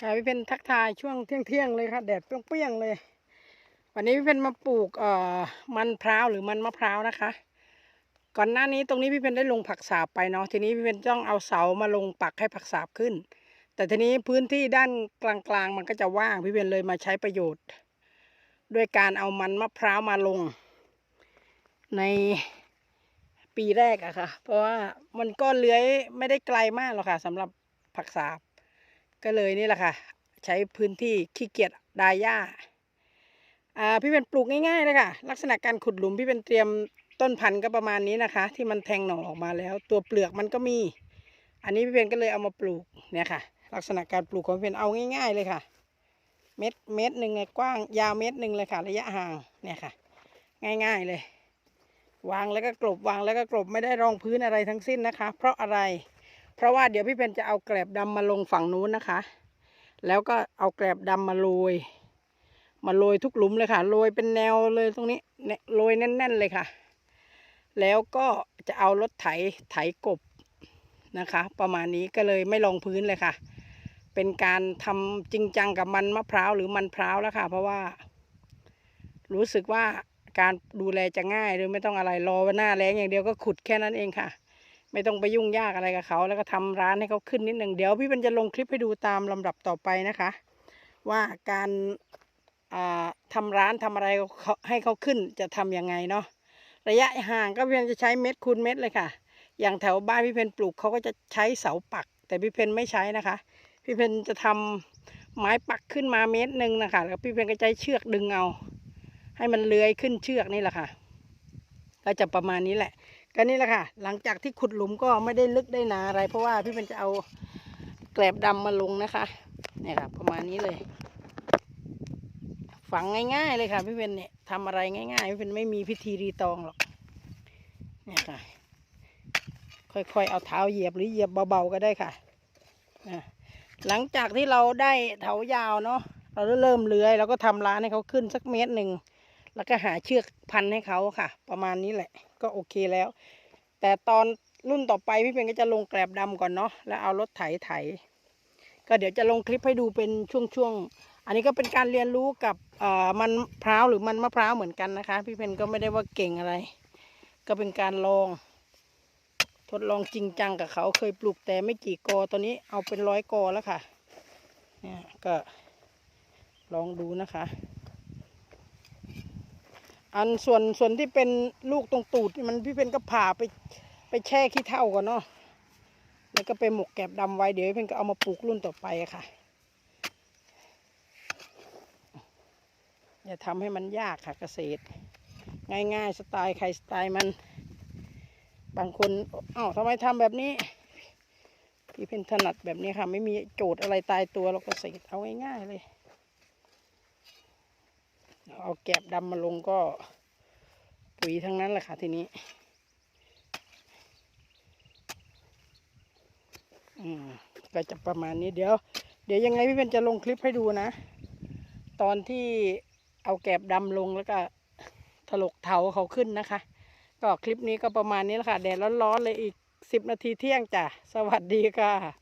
ค่ะพี่เพนทักทายช่วงเที่ยงเที่ยงๆเลยค่ะแดดเปรี้ยงๆเลย วันนี้พี่เพนมาปลูกเอ่อมันพร้าวหรือมันมะพร้าวนะคะ ก่อนหน้านี้ตรงนี้พี่เพนได้ลงผักสาบไปเนาะทีนี้พี่เพนต้องเอาเสามาลงปักให้ผักสาบขึ้น แต่ทีนี้พื้นที่ด้านกลางๆมันก็จะว่างพี่เพนเลยมาใช้ประโยชน์ ด้วยการเอามันมะพร้าวมาลง ในปีแรกอะค่ะ เพราะว่ามันก็เลื้อยไม่ได้ไกลมากหรอกค่ะสำหรับผักสาบ ก็เลยนี่แหละค่ะ ใช้พื้นที่ขี้เกียจดายหญ้าอ่าพี่เป็นปลูกง่ายๆเลยค่ะลักษณะการขุดหลุมพี่เป็นเตรียมต้นพันธุ์ก็ประมาณนี้นะคะ ที่มันแทงหน่อออกมาแล้ว ตัวเปลือกมันก็มี อันนี้พี่เป็นก็เลยเอามาปลูกเนี่ยค่ะ ลักษณะการปลูกของพี่เป็นเอาง่าย ๆเลยค่ะ เม็ดเม็ดหนึ่งกว้าง ยาวเม็ดหนึ่งเลยค่ะ ระยะห่างเนี่ยค่ะ ง่าย ๆเลย วางแล้วก็กลบวางแล้วก็กลบไม่ได้รองพื้นอะไรทั้งสิ้นนะคะ เพราะอะไร เพราะว่าเดี๋ยวพี่เพนจะเอาแกลบดำมาลงฝั่งนู้นนะคะ แล้วก็เอาแกลบดำมาโรย มาโรยทุกหลุมเลยค่ะ โรยเป็นแนวเลยตรงนี้โรยแน่น ๆเลยค่ะ แล้วก็จะเอารถไถไถกบนะคะ ประมาณนี้ก็เลยไม่ลงพื้นเลยค่ะ เป็นการทำจริงจังกับมันมะพร้าวหรือมันพร้าวแล้วค่ะ เพราะว่า รู้สึกว่าการดูแลจะง่ายหรือไม่ต้องอะไรรอวันหน้าแล้งอย่างเดียวก็ขุดแค่นั้นเองค่ะ ไม่ต้องไปยุ่งยากอะไรกับเขา แล้วก็ทำร้านให้เขาขึ้นนิดหนึ่งเดี๋ยวพี่เป็นจะลงคลิปให้ดูตามลำดับต่อไปนะคะ ว่าการอ่าทำร้านทำอะไรให้เขาขึ้นจะทำยังไงเนาะระยะห่างก็เพี่เพนจะใช้เม็ดคูณเม็ดเลยค่ะ อย่างแถวบ้านพี่เพนปลูกเขาก็จะใช้เสาปัก แต่พี่เพนไม่ใช้นะคะ พี่เพนจะทำไม้ปักขึ้นมาเมตรหนึ่งนะคะแล้วพี่เพนก็ใช้เชือกดึงเอา ให้มันเลื้อยขึ้นเชือกนี่แหละค่ะ ก็จะประมาณนี้แหละ ก็นี่แหละค่ะ หลังจากที่ขุดหลุมก็ไม่ได้ลึกได้นาอะไร เพราะว่าพี่เป็นจะเอาแกลบดำมาลงนะคะเนี่ยค่ะประมาณนี้เลย ฝังง่าย ๆ เลยค่ะ พี่เป็นเนี่ยทำอะไรง่ายๆพี่เป็นไม่มีพิธีรีตองหรอกเนี่ยค่ะ ค่อยๆเอาเท้าเหยียบหรือเหยียบเบาๆก็ได้ค่ะนะหลังจากที่เราได้เถายาวเนาะเราเริ่มเลื้อยเราก็ทำร้านให้เขาขึ้นสักเมตรหนึ่ง แล้วก็หาเชือกพันให้เขาค่ะ ประมาณนี้แหละ ก็โอเคแล้ว แต่ตอนรุ่นต่อไปพี่เป็นก็จะลงแกลบดำก่อนเนาะแล้วเอารถไถไถ ก็เดี๋ยวจะลงคลิปให้ดูเป็นช่วงๆอันนี้ก็เป็นการเรียนรู้กับอ่อมันพร้าวหรือมันมะพร้าวเหมือนกันนะคะ พี่เพนก็ไม่ได้ว่าเก่งอะไร ก็เป็นการลองทดลองจริงจังกับเขาเคยปลูกแต่ไม่กี่กอตอนนี้เอาเป็นร้อยกอแล้วค่ะเนี่ยก็ลองดูนะคะ อันส่วนส่วนที่เป็นลูกตรงตูดมันพี่เพนก็ผ่าไปไปแช่ขี้เถ้าก่อนเนาะแล้วก็ไปหมกแกบดำไว้เดี๋ยวพี่เพนก็เอามาปลูกรุ่นต่อไปค่ะอย่าทำให้มันยากค่ะเกษตร ง่ายๆสไตล์ใครสไตล์มัน บางคนอ้าวทำไมทำแบบนี้ พี่เพนถนัดแบบนี้ค่ะ ไม่มีโจทย์อะไรตายตัวเราเกษตรเอาง่ายๆเลย เอาแกบดำมาลงก็ปุ๋ยทั้งนั้นแหละค่ะทีนี้ อืมก็จะประมาณนี้เดี๋ยว เดี๋ยวยังไงพี่เป็นจะลงคลิปให้ดูนะ ตอนที่เอาแกบดำลงแล้วก็ถลกเถาเขาขึ้นนะคะ ก็คลิปนี้ก็ประมาณนี้แหละค่ะ แดดร้อนๆเลยอีกสิบนาทีเที่ยงจ้ะ สวัสดีค่ะ